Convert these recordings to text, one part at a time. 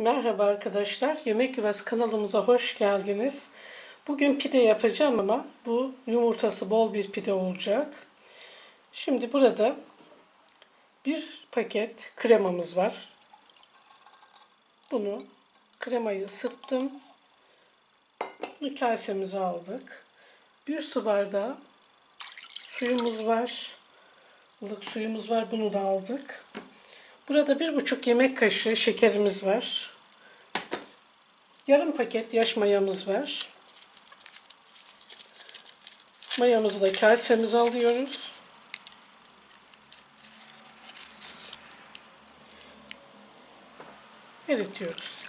Merhaba arkadaşlar. Yemek Yuvası kanalımıza hoş geldiniz. Bugün pide yapacağım ama bu yumurtası bol bir pide olacak. Şimdi burada bir paket kremamız var. Bunu kremayı ısıttım. Bunu kasemize aldık. Bir su bardağı suyumuz var. ılık suyumuz var. Bunu da aldık. Burada bir buçuk yemek kaşığı şekerimiz var. Yarım paket yaş mayamız var. Mayamızı da kasemize alıyoruz. Eritiyoruz.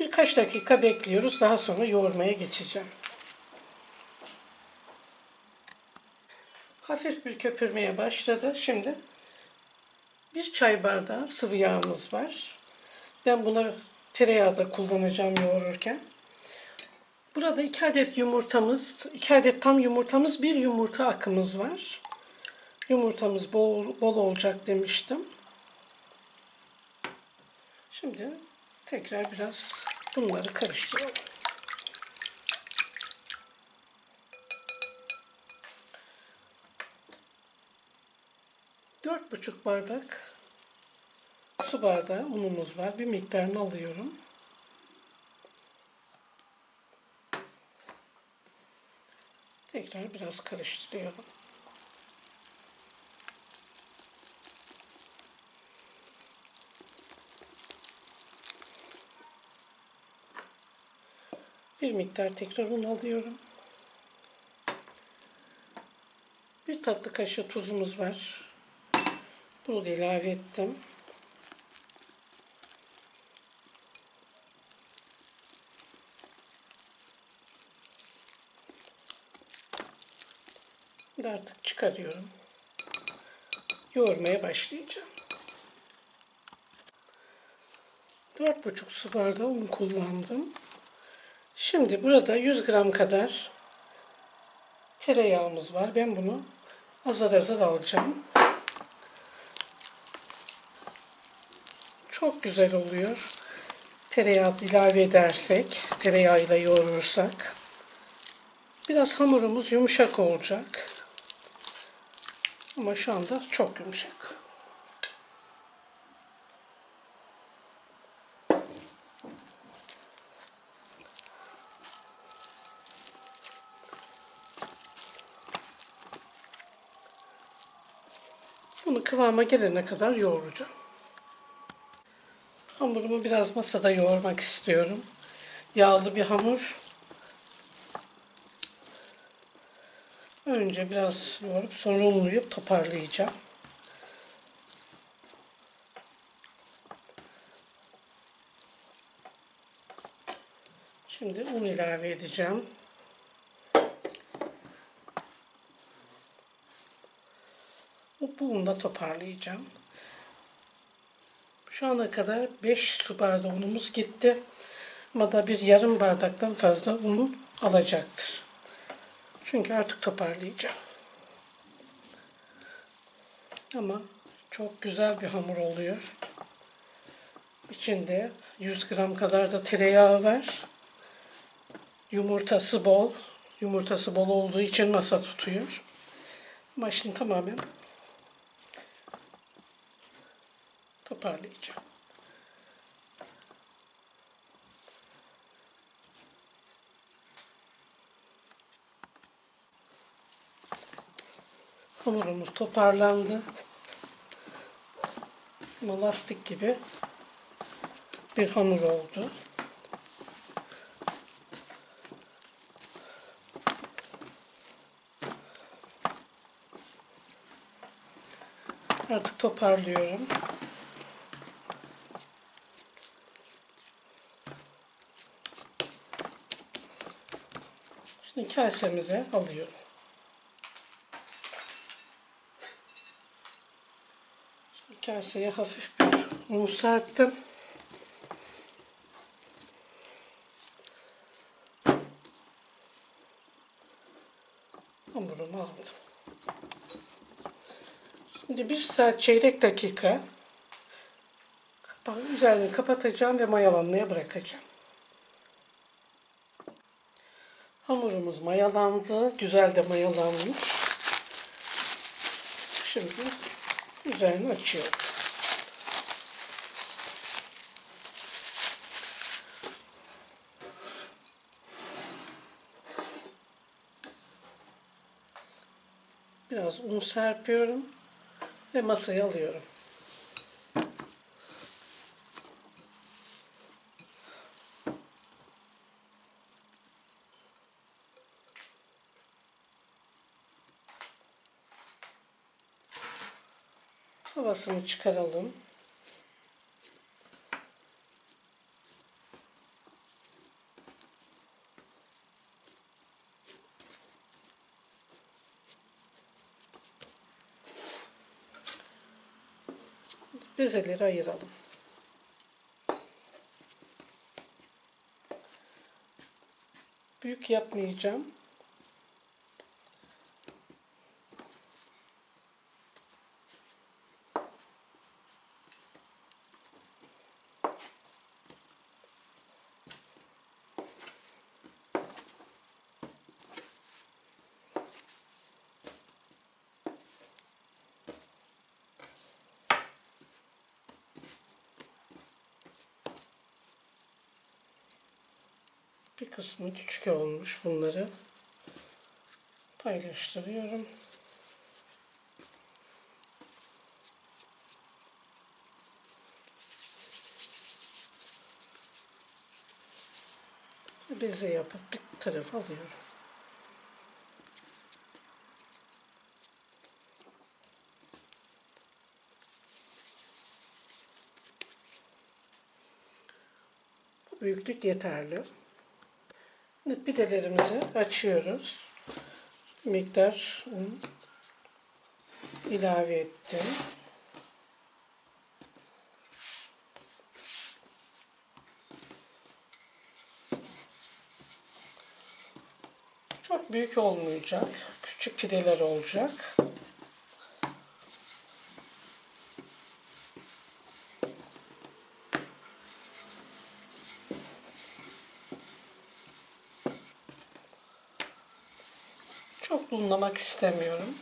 Birkaç dakika bekliyoruz. Daha sonra yoğurmaya geçeceğim. Hafif bir köpürmeye başladı. Şimdi bir çay bardağı sıvı yağımız var. Ben buna tereyağı da kullanacağım yoğururken. Burada iki adet yumurtamız, iki adet tam yumurtamız, bir yumurta akımız var. Yumurtamız bol, bol olacak demiştim. Şimdi tekrar biraz bunları karıştıralım. Dört buçuk bardak su bardağı unumuz var. Bir miktarını alıyorum. Tekrar biraz karıştırıyorum. Bir miktar tekrar un alıyorum. Bir tatlı kaşığı tuzumuz var. Bunu da ilave ettim. Şimdi artık çıkarıyorum. Yoğurmaya başlayacağım. 4,5 su bardağı un kullandım. Şimdi burada 100 gram kadar tereyağımız var. Ben bunu azar azar alacağım. Çok güzel oluyor. Tereyağı ilave edersek, tereyağıyla yoğurursak. Biraz hamurumuz yumuşak olacak. Ama şu anda çok yumuşak. Bunu kıvama gelene kadar yoğuracağım. Hamurumu biraz masada yoğurmak istiyorum. Yağlı bir hamur. Önce biraz yoğurup sonra unlayıp toparlayacağım. Şimdi un ilave edeceğim. Bu unu da toparlayacağım. Şu ana kadar 5 su bardağı unumuz gitti. Ama da bir yarım bardaktan fazla unu alacaktır. Çünkü artık toparlayacağım. Ama çok güzel bir hamur oluyor. İçinde 100 gram kadar da tereyağı var. Yumurtası bol. Yumurtası bol olduğu için masa tutuyor. Ama şimdi tamamen toparlayacağım. Hamurumuz toparlandı. Lastik gibi bir hamur oldu. Artık toparlıyorum. Kasemize alıyorum. Şimdi kaseye hafif bir un serptim. Hamurumu aldım. Şimdi bir saat çeyrek dakika üzerini kapatacağım ve mayalanmaya bırakacağım. Hamurumuz mayalandı. Güzel de mayalanmış. Şimdi üzerini açıyorum. Biraz un serpiyorum ve masaya alıyorum. Havasını çıkaralım. Bezeleri ayıralım. Büyük yapmayacağım. Kısmı küçük olmuş bunları paylaştırıyorum. Beze yapıp bir tarafa alıyorum. Bu büyüklük yeterli. Pidelerimizi açıyoruz. Miktar un ilave ettim. Çok büyük olmayacak. Küçük pideler olacak. Çok unlamak istemiyorum.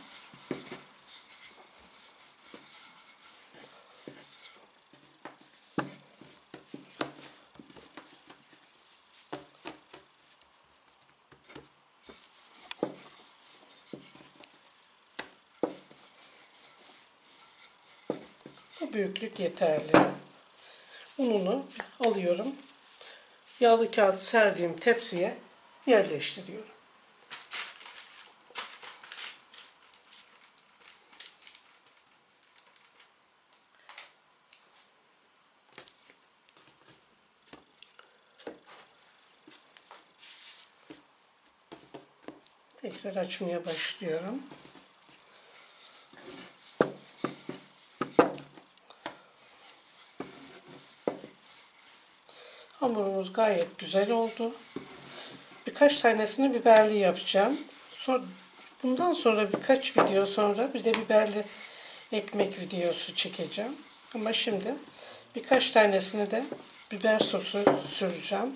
Bu büyüklük yeterli. Ununu alıyorum. Yağlı kağıt serdiğim tepsiye yerleştiriyorum. Tekrar açmaya başlıyorum. Hamurumuz gayet güzel oldu. Birkaç tanesini biberli yapacağım. Sonra, bundan sonra birkaç video sonra bir de biberli ekmek videosu çekeceğim. Ama şimdi birkaç tanesini de biber sosu süreceğim.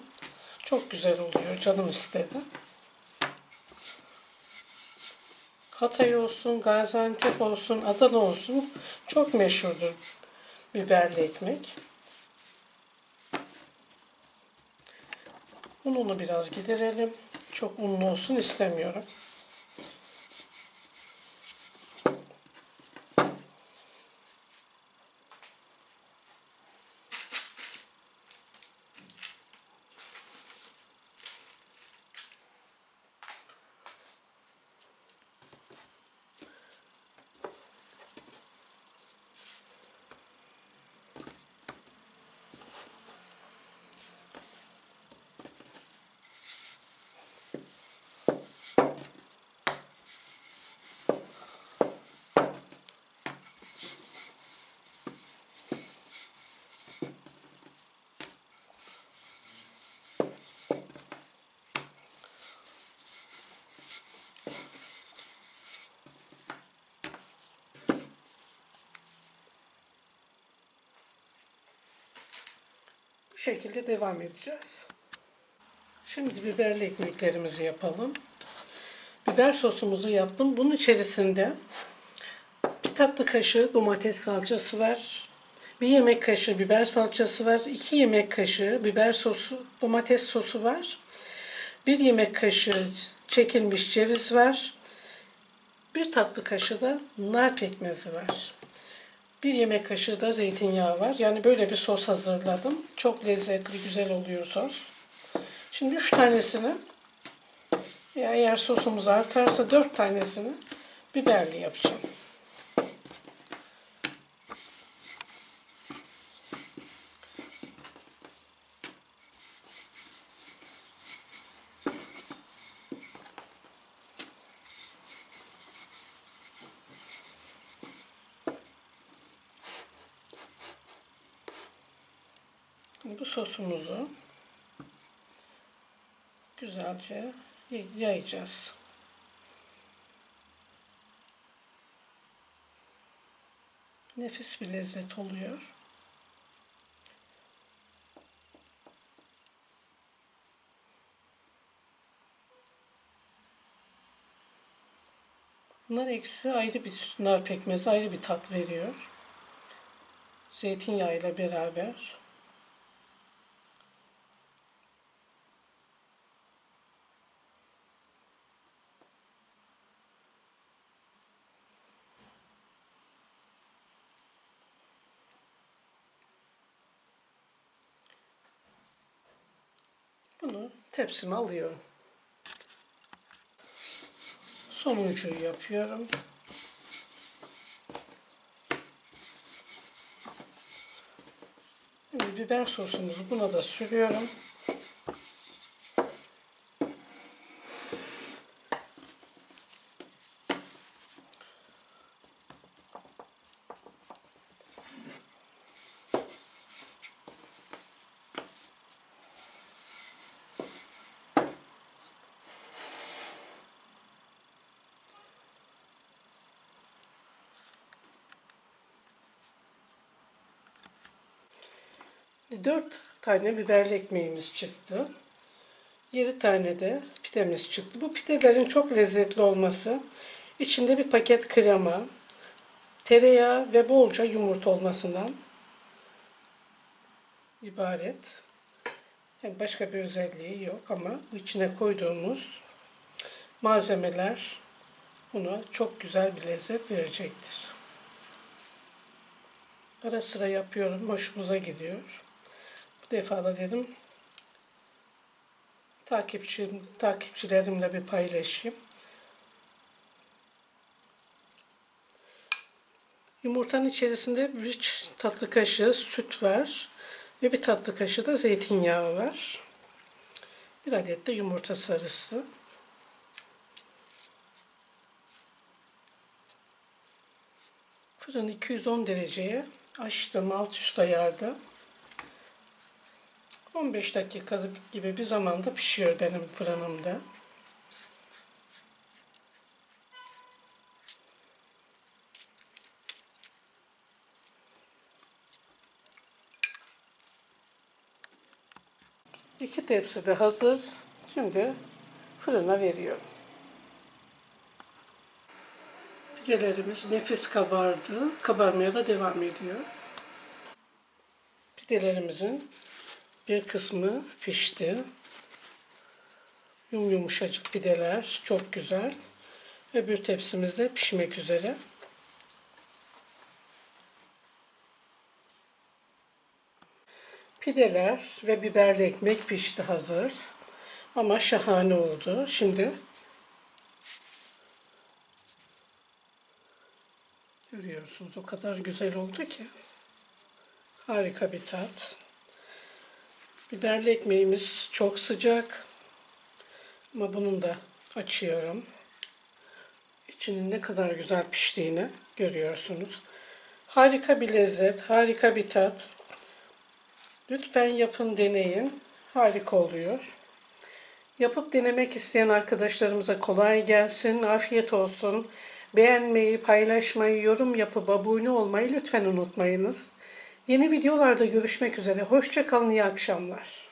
Çok güzel oluyor. Canım istedi. Hatay olsun, Gaziantep olsun, Adana olsun çok meşhurdur biberli ekmek. Ununu biraz giderelim. Çok unlu olsun istemiyorum. Şekilde devam edeceğiz. Şimdi biberli ekmeklerimizi yapalım. Biber sosumuzu yaptım. Bunun içerisinde bir tatlı kaşığı domates salçası var. Bir yemek kaşığı biber salçası var. iki yemek kaşığı biber sosu, domates sosu var. Bir yemek kaşığı çekilmiş ceviz var. Bir tatlı kaşığı da nar pekmezi var. Bir yemek kaşığı da zeytinyağı var. Yani böyle bir sos hazırladım. Çok lezzetli, güzel oluyor sos. Şimdi üç tanesini ya eğer sosumuz artarsa dört tanesini biberli yapacağım. Bu sosumuzu güzelce yayacağız. Nefis bir lezzet oluyor. Nar eksi ayrı bir nar pekmezi ayrı bir tat veriyor. Zeytinyağıyla beraber. Bunu tepsime alıyorum. Sonuncuyu yapıyorum. Biber sosumuzu buna da sürüyorum. Dört tane biberli ekmeğimiz çıktı. Yedi tane de pidemiz çıktı. Bu pidelerin çok lezzetli olması, içinde bir paket krema, tereyağı ve bolca yumurta olmasından ibaret. Yani başka bir özelliği yok ama bu içine koyduğumuz malzemeler buna çok güzel bir lezzet verecektir. Ara sıra yapıyorum, hoşumuza gidiyor. Bu defa da dedim takipçi, takipçilerimle bir paylaşayım. Yumurtanın içerisinde bir tatlı kaşığı süt var ve bir tatlı kaşığı da zeytinyağı var. Bir adet de yumurta sarısı. Fırın 210 dereceye açtım alt üst ayarda. 15 dakika gibi bir zamanda pişiyor benim fırınımda. İki tepsi de hazır. Şimdi fırına veriyorum. Pidelerimiz nefis kabardı. Kabarmaya da devam ediyor. Pidelerimizin bir kısmı pişti. Yum yumuşacık pideler. Çok güzel. Öbür tepsimiz de pişmek üzere. Pideler ve biberli ekmek pişti hazır. Ama şahane oldu. Şimdi görüyorsunuz o kadar güzel oldu ki. Harika bir tat. Biberli ekmeğimiz çok sıcak. Ama bunun da açıyorum. İçinin ne kadar güzel piştiğini görüyorsunuz. Harika bir lezzet, harika bir tat. Lütfen yapın, deneyin. Harika oluyor. Yapıp denemek isteyen arkadaşlarımıza kolay gelsin, afiyet olsun. Beğenmeyi, paylaşmayı, yorum yapıp abone olmayı lütfen unutmayınız. Yeni videolarda görüşmek üzere. Hoşça kalın, iyi akşamlar.